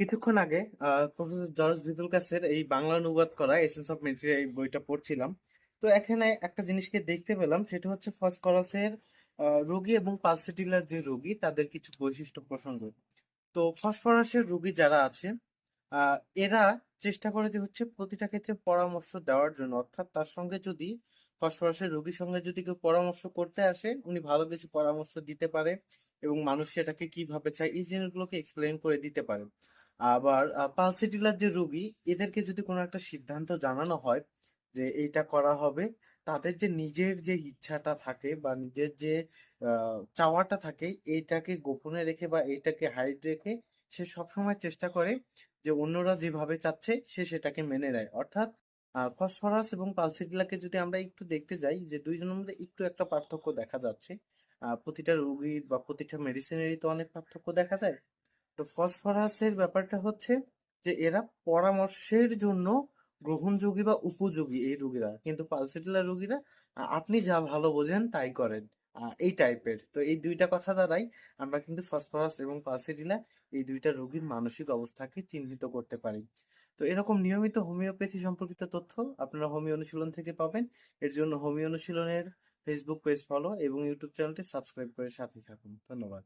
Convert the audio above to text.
কিছুক্ষণ আগে professor George ভিতুলকাসের এই বাংলা অনুবাদ করা এসেন্স অফ মেটেরিয়াল এই বইটা পড়ছিলাম। তো এখানে একটা জিনিসকে দেখতে পেলাম, সেটা হচ্ছে ফসফরাসের রোগী এবং পালসিটিলার যে রোগী, তাদের কিছু বৈশিষ্ট্য প্রসঙ্গ। তো ফসফরাসের রোগী যারা আছে এরা চেষ্টা করে যে হচ্ছে প্রতিটা ক্ষেত্রে পরামর্শ দেওয়ার জন্য, অর্থাৎ তার সঙ্গে যদি ফসফরাসের রোগীর সঙ্গে যদি কেউ পরামর্শ করতে আসে, উনি ভালো কিছু পরামর্শ দিতে পারে এবং মানুষ সেটাকে কীভাবে চায়, এই জিনিসগুলোকে এক্সপ্লেন করে দিতে পারে। আবার পালসিটিলার যে রোগী, এদেরকে যদি কোনো একটা সিদ্ধান্ত জানানো হয় যে এইটা করা হবে, তাদের যে নিজের যে ইচ্ছাটা থাকে বা নিজের যে চাওয়াটা থাকে, এইটাকে গোপনে রেখে বা এইটাকে হাইড রেখে সে সবসময় চেষ্টা করে যে অন্যরা যেভাবে চাচ্ছে, সে সেটাকে মেনে নেয়। অর্থাৎ ফসফরাস এবং পালসিটিলাকে যদি আমরা একটু দেখতে যাই, যে দুইজনের মধ্যে একটু একটা পার্থক্য দেখা যাচ্ছে। প্রতিটা রোগীর বা প্রতিটা মেডিসিনেরই তো অনেক পার্থক্য দেখা যায়। তো ফসফরাসের ব্যাপারটা হচ্ছে যে এরা পরামর্শের জন্য গ্রহণযোগী বা উপযোগী এই রোগীরা। কিন্তু পালসিটিলা রোগীরা আপনি যা ভালো বোঝেন তাই করেন এই টাইপের। তো এই দুইটা কথা দ্বারাই আমরা কিন্তু ফসফরাস এবং পালসিটিলা এই দুইটা রোগীর মানসিক অবস্থাকে চিহ্নিত করতে পারি। তো এরকম নিয়মিত হোমিওপ্যাথি সম্পর্কিত তথ্য আপনারা হোমিও অনুশীলন থেকে পাবেন। এর জন্য হোমিও অনুশীলনের ফেসবুক পেজ ফলো এবং ইউটিউব চ্যানেলটি সাবস্ক্রাইব করে সাথে থাকুন। ধন্যবাদ।